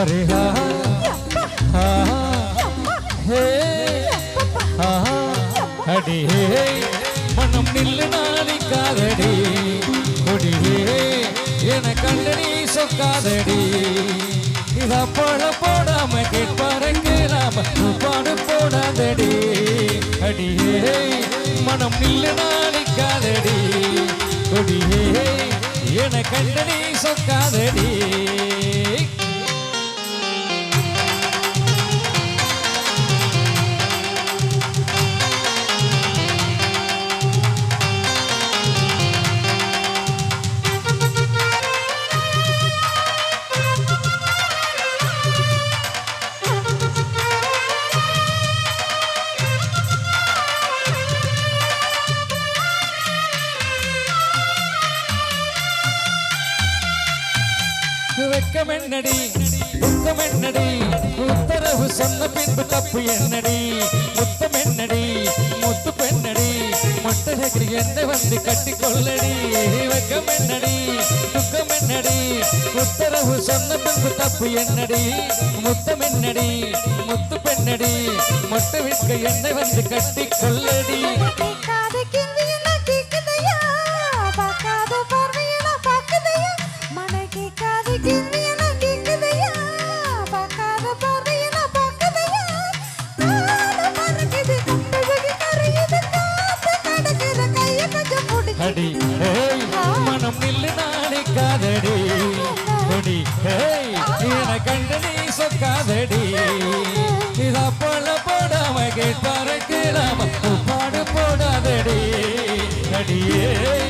ஹரி ஹா ஹா ஹே ஹா அடி ஹே மனம் நில்லு நாளிக்காதடி கொடி ஹே என கண்டு நீ சொக்காதடி இத பழ போடாம கேட்பார கேளாம பாடு போடாதடி அடி ஹே மனம் நில்லு நாளிக்காதடி கொடி ஹே என கண்டு நீ சொக்காதடி வெக்கம் என்னடி துக்கம் என்னடி உத்தரவு சொன்ன பின்பு தப்பு என்னடி? முத்தம் என்னடி முத்து பெண்ணடி மொட்டகரி என்ன வந்து கட்டி கொள்ளடி வெக்கம் என்னடி துக்கம் என்னடி உத்தரவு சொன்ன பின்பு தப்பு என்னடி முத்தம் என்னடி முத்து பெண்ணடி மொட்டை விற்க என்ன வந்து கட்டி கொள்ளடி சொக்காதடி. கொடி என கண்டு நீ சொக்காதடி. இதா பழ போடாம கேட்டார கேளாம பாடு போடாதடி. அடியே.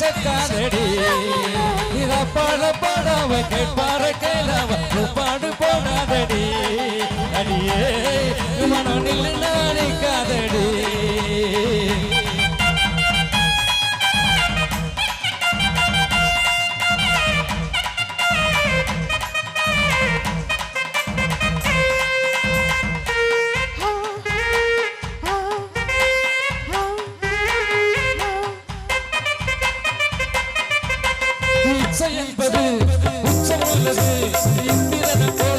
செத்தாதடி. இத பாட பாடாம கேட்பார கேளாம பாடு போடாதடி. அடியே மனம் இல்லை இச்சை என்பது உச்சம் உள்ளது. இந்திரன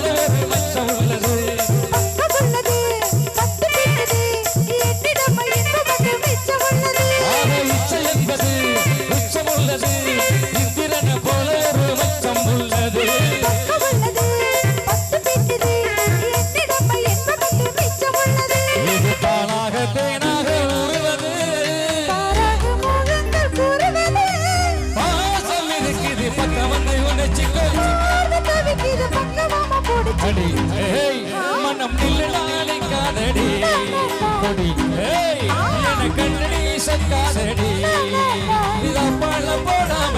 அடி மனம் நில்லு காதடி. கொடி. ஏய் என கண்ணடி சக்காதடி இத பழம் போடாம